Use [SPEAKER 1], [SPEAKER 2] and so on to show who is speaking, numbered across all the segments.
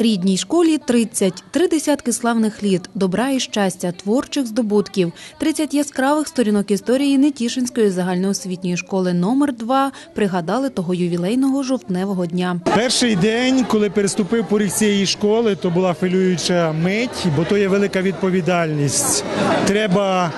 [SPEAKER 1] Рідній школі 30, три десятки славних літ, добра і щастя, творчих здобутків, 30 яскравих сторінок історії Нетішинської загальноосвітньої школи номер 2 пригадали того ювілейного жовтневого дня.
[SPEAKER 2] Перший день, коли переступив поріг цієї школи, то була хвилююча мить, бо то є велика відповідальність. Треба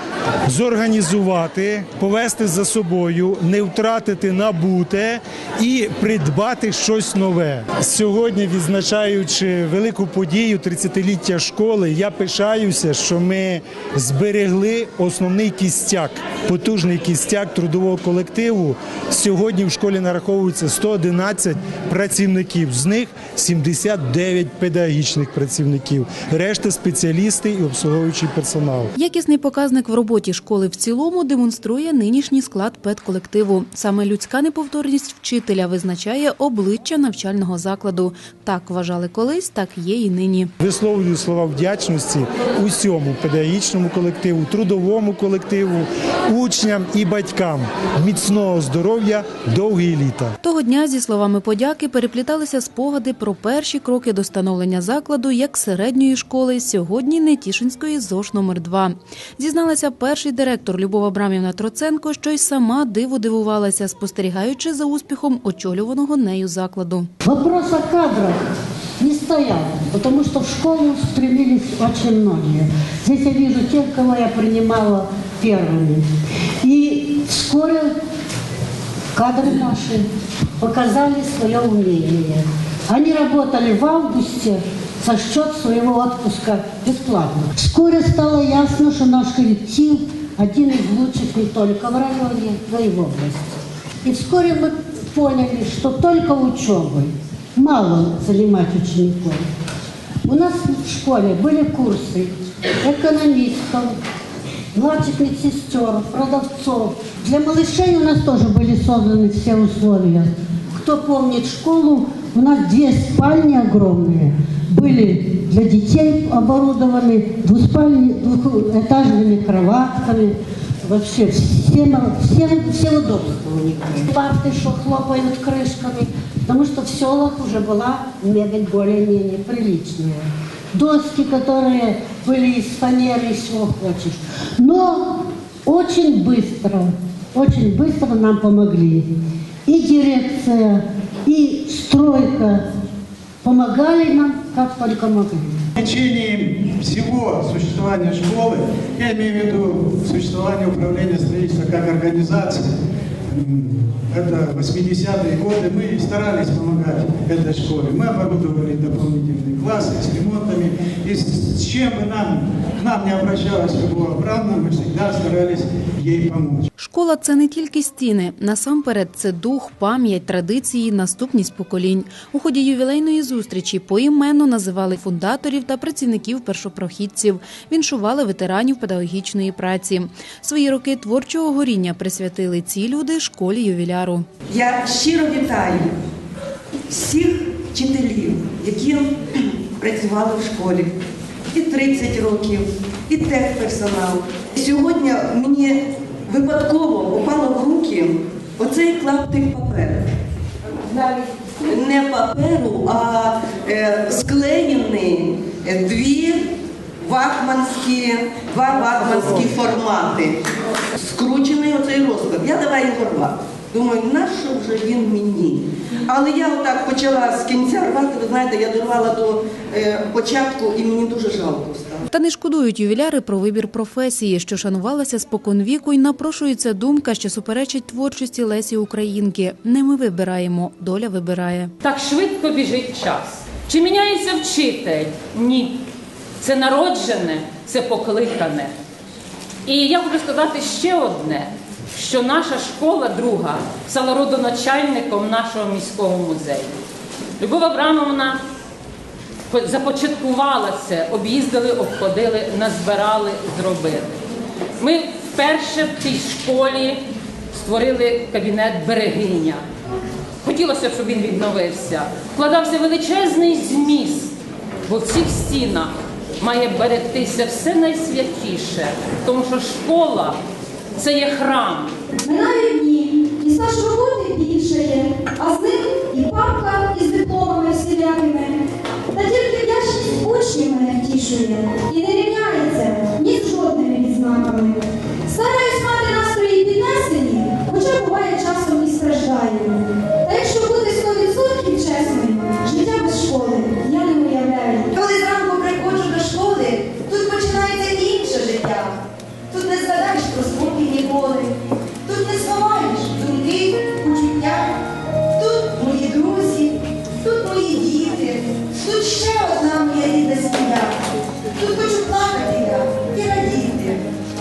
[SPEAKER 2] зорганізувати, повести за собою, не втратити набуте і придбати щось нове. Сьогодні, відзначаючи велику подію 30-ліття школи, я пишаюся, що ми зберегли основний кістяк, потужний кістяк трудового колективу. Сьогодні в школі нараховується 111 працівників, з них 79 педагогічних працівників, решта спеціалісти і обслуговуючий персонал.
[SPEAKER 1] Якісний показник в роботі школи в цілому демонструє нинішній склад педколективу. Саме людська неповторність вчителя визначає обличчя навчального закладу. Так вважали колись, так є і нині.
[SPEAKER 2] Висловлюю слова вдячності усьому педагогічному колективу, трудовому колективу, учням і батькам. Міцного здоров'я, довгі літа.
[SPEAKER 1] Того дня зі словами подяки перепліталися спогади про перші кроки до становлення закладу як середньої школи, сьогодні Нетішинської ЗОШ номер 2 Зізналася перший директор Любов Абрамівна Троценко, що й сама диву дивувалася, спостерігаючи за успіхом очолюваного нею закладу.
[SPEAKER 3] Вопрос о кадрах не стоял, потому что в школу стремились очень многие. Здесь я вижу тех, кого я принимала первыми. И вскоре кадры наши показали свое умение. Они работали в августе за счет своего отпуска бесплатно. Вскоре стало ясно, что наш коллектив один из лучших не только в районе, но и в области. И вскоре мы поняли, что только учебой мало занимать учеников. У нас в школе были курсы экономистов, младших медсестер, продавцов. Для малышей у нас тоже были созданы все условия. Кто помнит школу, у нас две спальни огромные были для детей оборудованы двуспальни, двухэтажными кроватками. Вообще все, все, все удобства у них были. Парты, что хлопают крышками, Потому что в селах уже была мебель более-менее приличная. Доски, которые были из фанеры, из чего хочешь. Но очень быстро, очень быстро нам помогли. И дирекция, и стройка помогали нам, как только могли.
[SPEAKER 4] В течение всего существования школы, я имею в виду существование управления строительства как организации, это 80-е годы, мы старались помогать этой школе. Мы оборудовали дополнительные классы с ремонтами. И с с чем бы нам, к нам не обращалась Любовь Абрамовна, мы всегда старались ей помочь.
[SPEAKER 1] Школа це не тільки стіни. Насамперед, це дух, пам'ять, традиції, наступність поколінь. У ході ювілейної зустрічі поіменно називали фундаторів та працівників першопрохідців, віншували ветеранів педагогічної праці. Свої роки творчого горіння присвятили ці люди школі ювіляру.
[SPEAKER 5] Я щиро вітаю всіх вчителів, які працювали в школі і 30 років, і техперсонал. Сьогодні мені випадково попало в руки оцей клаптик паперу. Навіть не паперу, а е, склеєні е, дві ватманські, два ватманські формати. Скручений оцей розклад. Я давай його рвати. Думаю, нащо вже він мені? Але я отак почала з кінця рвати, ви знаєте, я дорвала до е, початку і мені дуже жалко стало.
[SPEAKER 1] Та не шкодують ювіляри про вибір професії, що шанувалася споконвіку, і напрошується думка, що суперечить творчості Лесі Українки. Не ми вибираємо, доля вибирає.
[SPEAKER 6] Так швидко біжить час. Чи міняється вчитель? Ні. Це народжене, це покликане. І я хочу сказати ще одне, що наша школа друга стала родоначальником нашого міського музею. Любов Абрамовна по- започаткувала це, об'їздили, обходили, назбирали, зробили. Ми вперше в цій школі створили кабінет берегиня. Хотілося, щоб він відновився. Вкладався величезний зміст, бо в цих стінах має берегтися все найсвятіше, тому що школа це є храм.
[SPEAKER 7] Минає дні, і стаж роботи більшає, а з ним і папка із дипломами всілякими. Та тільки
[SPEAKER 8] вдячність очі мене тішує. І не
[SPEAKER 9] тут ще одна моя рідна сім'я. Тут хочу плакати я і радіти.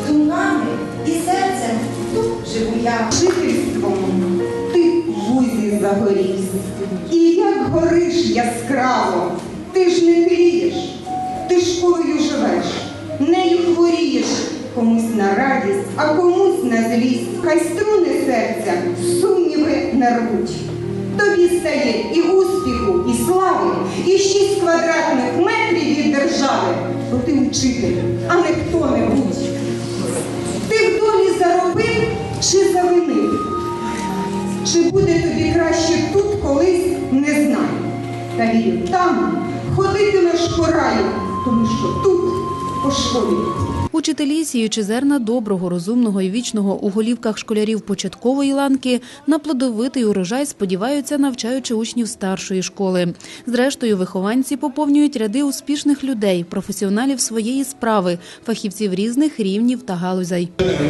[SPEAKER 9] Думками і серцем тут живу я.
[SPEAKER 10] Жительством ти вузі загорівся. І як гориш яскраво, ти ж не трієш, ти школою живеш, нею хворієш, комусь на радість, а комусь на злість. Хай струни серця, сумніви не рвуть. Тобі стає і успіху, і слави, і шість квадратних метрів від держави, бо ти учитель, а не хто-небудь. Ти в долі заробив чи завинив? Чи буде тобі краще тут колись, не знаю. Та вірю, там ходитимеш по раю, тому що тут по школі.
[SPEAKER 1] Учителі, сіючи зерна доброго, розумного і вічного у голівках школярів початкової ланки, на плодовитий урожай сподіваються, навчаючи учнів старшої школи. Зрештою, вихованці поповнюють ряди успішних людей, професіоналів своєї справи, фахівців різних рівнів та галузей.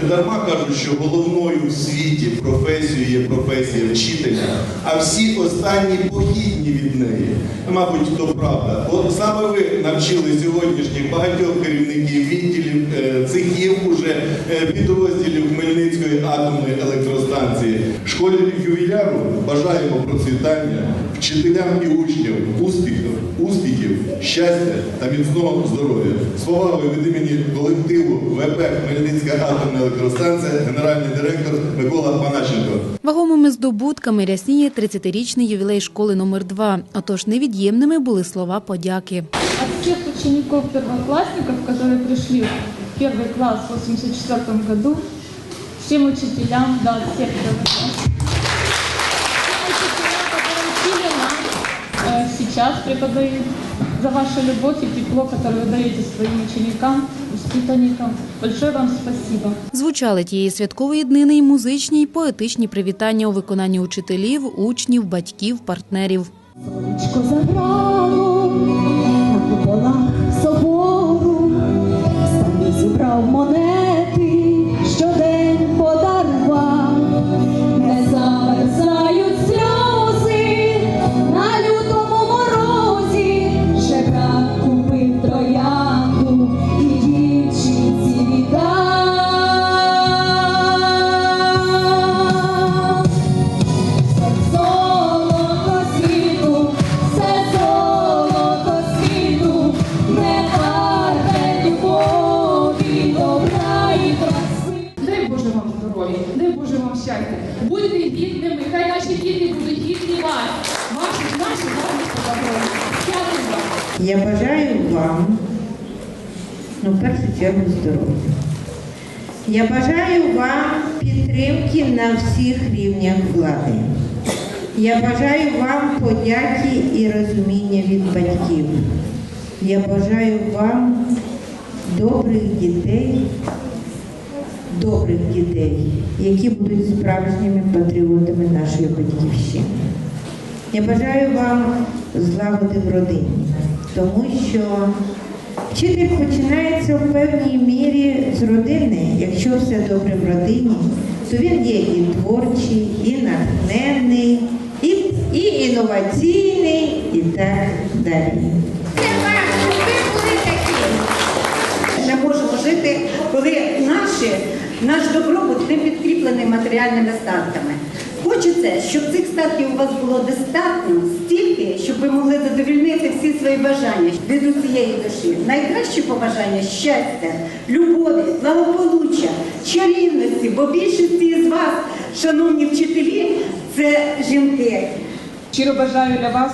[SPEAKER 11] Дарма кажуть, що головною в світі професією є професія вчителя, а всі останні похідні від неї. Мабуть, то правда. От саме ви навчили сьогоднішніх багатьох керівників відділів е, цехів уже е, підрозділів Хмельницької атомної електростанції. Школярів ювіляру бажаємо процвітання, вчителям і учням успіхів, успіхів, щастя та міцного здоров'я. З повагою від імені колективу ВП Хмельницька атомна електростанція, генеральний директор Микола Паначенко.
[SPEAKER 1] Вагомими здобутками рясніє 30-річний ювілей школи номер 2 Отож, невід'ємними були слова подяки.
[SPEAKER 12] От всех учеников-первоклассников, которые пришли в первый класс в 1984 году, всем учителям, да, от всех первоклассников, всем учителям, которые учили нас, э, сейчас преподают, за вашу любовь и тепло, которое вы даете своим ученикам, воспитанникам. Большое вам спасибо.
[SPEAKER 1] Звучали тієї святкової днини й музичні, й поетичні привітання у виконанні учителів, учнів, батьків, партнерів.
[SPEAKER 8] Сонечко заграло
[SPEAKER 10] Я бажаю вам, ну, в першу чергу, здоров'я. Я бажаю вам підтримки на всіх рівнях влади. Я бажаю вам подяки і розуміння від батьків. Я бажаю вам добрих дітей, добрих дітей, які будуть справжніми патріотами нашої батьківщини. Я бажаю вам злагоди в родині, тому що вчитель починається в певній мірі з родини. Якщо все добре в родині, то він є і творчий, і натхненний, і, і інноваційний, і так далі.
[SPEAKER 13] не можемо жити, коли наші, наш добробут не підкріплений матеріальними статками. Хочеться, щоб цих статків у вас було достатньо стільки, щоб ви могли задовільнити всі свої бажання від усієї душі. Найкращі побажання щастя, любові, благополуччя, чарівності, бо більшості з вас, шановні вчителі, це жінки.
[SPEAKER 14] Щиро бажаю для вас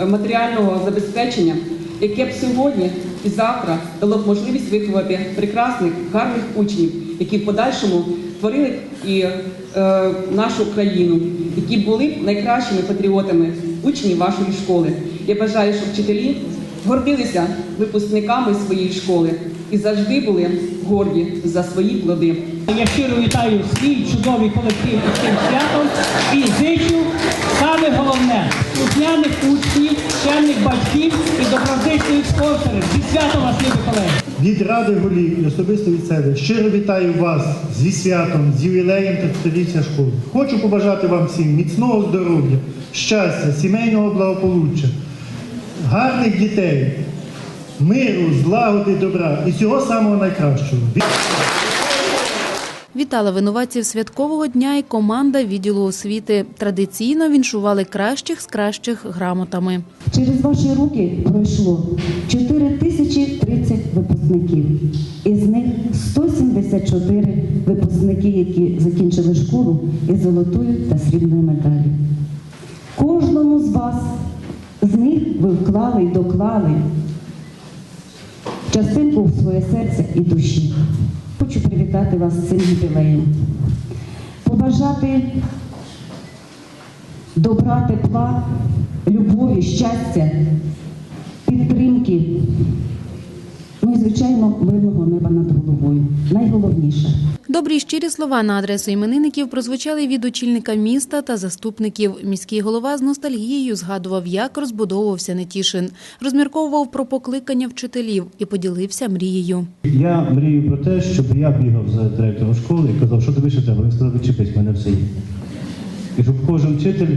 [SPEAKER 14] е, матеріального забезпечення, яке б сьогодні і завтра дало б можливість виховати прекрасних, гарних учнів, які в подальшому творили і е, нашу країну, які були найкращими патріотами учнів вашої школи. Я бажаю, щоб вчителі гордилися випускниками своєї школи і завжди були горді за свої плоди.
[SPEAKER 8] Я щиро вітаю свій чудовий колектив із цим святом і зичу саме головне слухняних учнів, чемних батьків і доброзичливих спонсорів. Зі святом вас, любі колеги!
[SPEAKER 15] Від Ради голів і особисто від себе щиро вітаю вас зі святом, з ювілеєм та століття школи. Хочу побажати вам всім міцного здоров'я, щастя, сімейного благополуччя, гарних дітей, миру, злагоди, добра і всього самого найкращого.
[SPEAKER 1] Вітала винуватців святкового дня і команда відділу освіти. Традиційно віншували кращих з кращих грамотами.
[SPEAKER 9] Через ваші руки пройшло 4030 випускників. Із них 174 випускники, які закінчили школу із золотою та срібною медаллю. Кожному з вас з них ви вклали і доклали частинку в своє серце і душі. Хочу привітати вас з цим юбілеєм. Побажати добра, тепла, любові, щастя, підтримки. Ну і, звичайно, мирного неба над головою. Найголовніше.
[SPEAKER 1] Добрі щирі слова на адресу іменинників прозвучали від очільника міста та заступників. Міський голова з ностальгією згадував, як розбудовувався Нетішин, розмірковував про покликання вчителів і поділився мрією.
[SPEAKER 16] Я мрію про те, щоб я бігав за директором школи і казав, що тобі ще треба. Він сказав, відчепись, в мене все є. І щоб кожен вчитель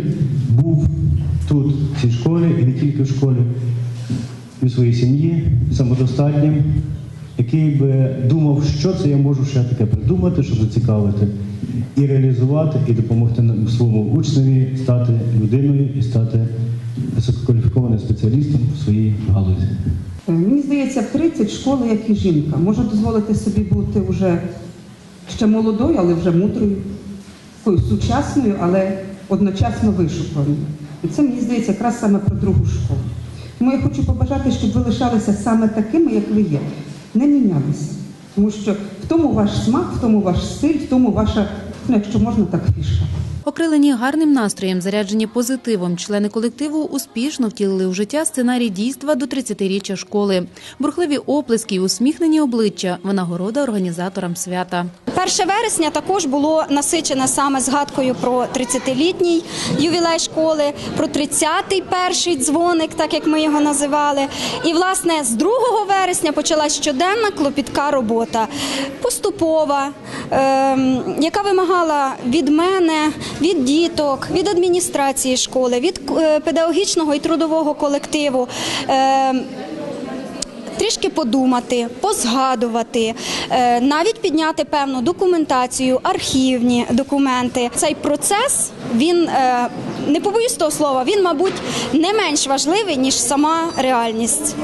[SPEAKER 16] був тут, в цій школі, і не тільки в школі, і в своїй сім'ї, самодостатнім, який би думав, що це я можу ще таке придумати, щоб зацікавити, і реалізувати, і допомогти своєму учневі стати людиною і стати висококваліфікованим спеціалістом в своїй галузі.
[SPEAKER 14] Е, Мені здається, 30 школи, як і жінка, може дозволити собі бути вже ще молодою, але вже мудрою, такою сучасною, але одночасно вишуканою. І це мені здається якраз саме про другу школу. Тому я хочу побажати, щоб ви лишалися саме такими, як ви є, не мінялися. Тому що в тому ваш смак, в тому ваш стиль, в тому ваша, ну якщо можна, так фішка.
[SPEAKER 1] Окрилені гарним настроєм, заряджені позитивом, члени колективу успішно втілили у життя сценарій дійства до 30-річчя школи. Бурхливі оплески й усміхнені обличчя – винагорода організаторам свята.
[SPEAKER 7] 1 вересня також було насичене саме згадкою про 30-літній ювілей школи, про 30-й перший дзвоник, так як ми його називали. І власне з 2 вересня почалась щоденна клопітка робота, поступова, яка вимагала від мене, від діток, від адміністрації школи, від е, педагогічного і трудового колективу. ем, Трішки подумати, позгадувати, е, навіть підняти певну документацію, архівні документи. Цей процес він е, не побоюсь того слова, він, мабуть, не менш важливий ніж сама реальність.